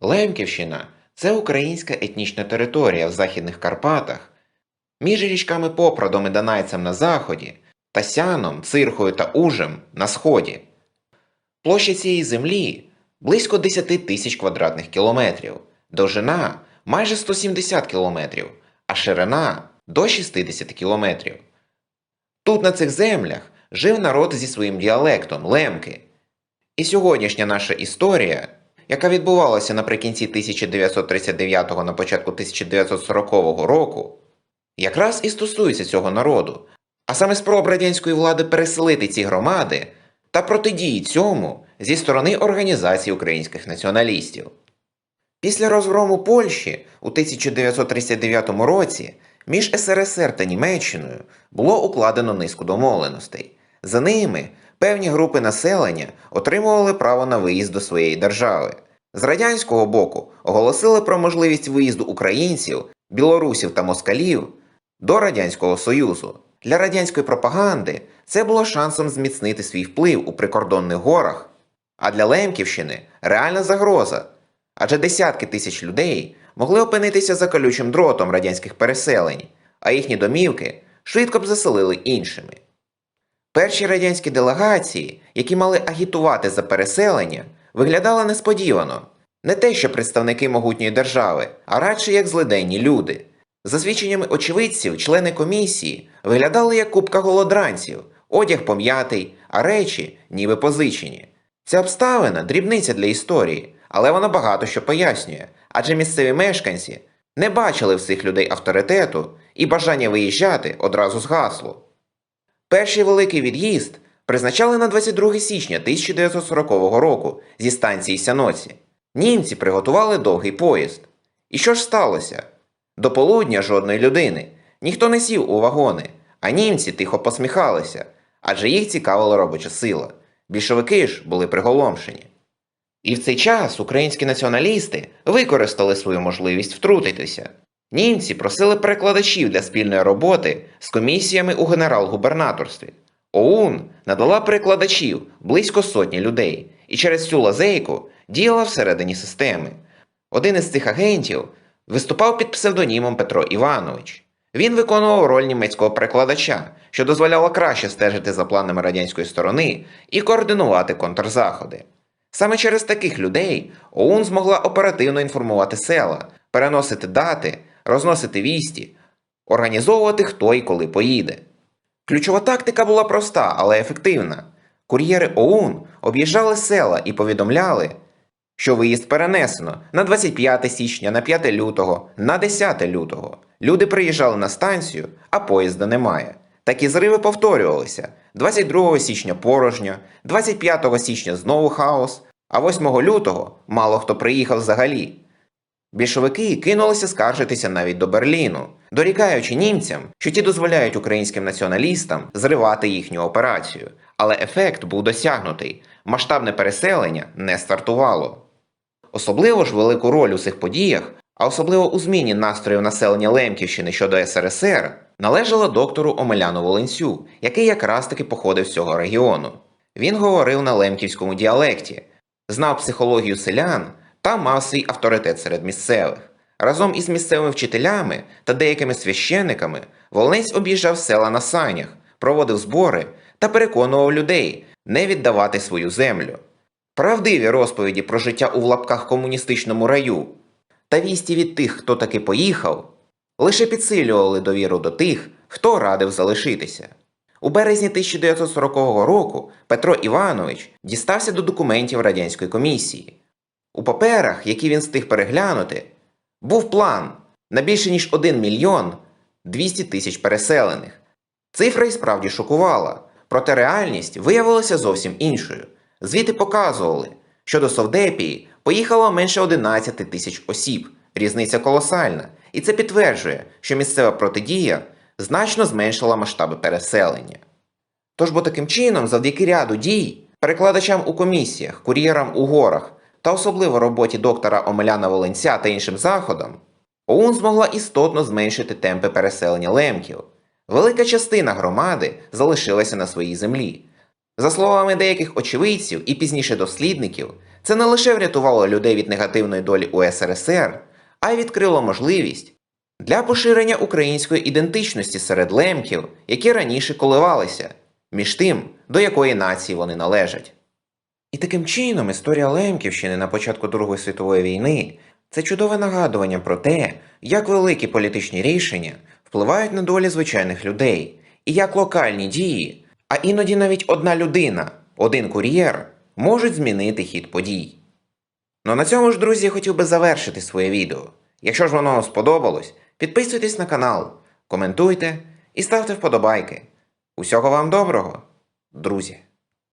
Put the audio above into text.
Лемківщина це українська етнічна територія в Західних Карпатах, між річками Попродом і Донайцем на заході та Сяном, Цирхою та Ужем на сході. Площа цієї землі близько 10 тисяч квадратних кілометрів, довжина майже 170 кілометрів, а ширина до 60 кілометрів. Тут на цих землях жив народ зі своїм діалектом лемки. І сьогоднішня наша історія, яка відбувалася наприкінці 1939 на початку 1940 року, якраз і стосується цього народу, а саме спроб радянської влади переселити ці громади та протидії цьому зі сторони Організації українських націоналістів. Після розгрому Польщі у 1939 році між СРСР та Німеччиною було укладено низку домовленостей. За ними певні групи населення отримували право на виїзд до своєї держави. З радянського боку оголосили про можливість виїзду українців, білорусів та москалів до Радянського Союзу. Для радянської пропаганди це було шансом зміцнити свій вплив у прикордонних горах, а для Лемківщини реальна загроза. Адже десятки тисяч людей могли опинитися за колючим дротом радянських переселень, а їхні домівки швидко б заселили іншими. Перші радянські делегації, які мали агітувати за переселення, виглядали несподівано. Не те, що представники могутньої держави, а радше як злиденні люди. За свідченнями очевидців, члени комісії виглядали як купка голодранців, одяг пом'ятий, а речі ніби позичені. Ця обставина дрібниця для історії, але вона багато що пояснює, адже місцеві мешканці не бачили в цих людей авторитету і бажання виїжджати одразу згасло. Перший великий від'їзд призначали на 22 січня 1940 року зі станції Сяноці. Німці приготували довгий поїзд. І що ж сталося? До полудня жодної людини. Ніхто не сів у вагони, а німці тихо посміхалися, адже їх цікавила робоча сила. Більшовики ж були приголомшені. І в цей час українські націоналісти використали свою можливість втрутитися. Німці просили перекладачів для спільної роботи з комісіями у генерал-губернаторстві. ОУН надала перекладачів близько сотні людей і через цю лазейку діяла всередині системи. Один із цих агентів виступав під псевдонімом Петро Іванович. Він виконував роль німецького перекладача, що дозволяло краще стежити за планами радянської сторони і координувати контрзаходи. Саме через таких людей ОУН змогла оперативно інформувати села, переносити дати, розносити вісті, організовувати хто і коли поїде. Ключова тактика була проста, але ефективна. Кур'єри ОУН об'їжджали села і повідомляли, що виїзд перенесено на 25 січня, на 5 лютого, на 10 лютого. Люди приїжджали на станцію, а поїзда немає. Такі зриви повторювалися. 22 січня порожня, 25 січня знову хаос, а 8 лютого мало хто приїхав взагалі. Більшовики кинулися скаржитися навіть до Берліну, дорікаючи німцям, що ті дозволяють українським націоналістам зривати їхню операцію. Але ефект був досягнутий, масштабне переселення не стартувало. Особливо ж велику роль у цих подіях, а особливо у зміні настроїв населення Лемківщини щодо СРСР, належала доктору Омеляну Волинцю, який якраз таки походив з цього регіону. Він говорив на лемківському діалекті, знав психологію селян та мав свій авторитет серед місцевих. Разом із місцевими вчителями та деякими священниками Волинець об'їжджав села на санях, проводив збори та переконував людей не віддавати свою землю. Правдиві розповіді про життя у лапках комуністичному раю та вісті від тих, хто таки поїхав, лише підсилювали довіру до тих, хто радив залишитися. У березні 1940 року Петро Іванович дістався до документів радянської комісії. У паперах, які він встиг переглянути, був план на більше ніж 1 мільйон 200 тисяч переселених. Цифра і справді шокувала, проте реальність виявилася зовсім іншою. Звіти показували, що до Совдепії поїхало менше 11 тисяч осіб. Різниця колосальна, і це підтверджує, що місцева протидія значно зменшила масштаби переселення. Тож бо таким чином, завдяки ряду дій, перекладачам у комісіях, кур'єрам у горах та особливо роботі доктора Омеляна Волинця та іншим заходам, ОУН змогла істотно зменшити темпи переселення лемків. Велика частина громади залишилася на своїй землі. За словами деяких очевидців і пізніше дослідників, це не лише врятувало людей від негативної долі УСРСР, а й відкрило можливість для поширення української ідентичності серед лемків, які раніше коливалися, між тим, до якої нації вони належать. І таким чином історія Лемківщини на початку Другої світової війни це чудове нагадування про те, як великі політичні рішення впливають на долі звичайних людей, і як локальні дії, а іноді навіть одна людина, один кур'єр, можуть змінити хід подій. Ну на цьому ж, друзі, я хотів би завершити своє відео. Якщо ж воно вам сподобалось, підписуйтесь на канал, коментуйте і ставте вподобайки. Усього вам доброго, друзі!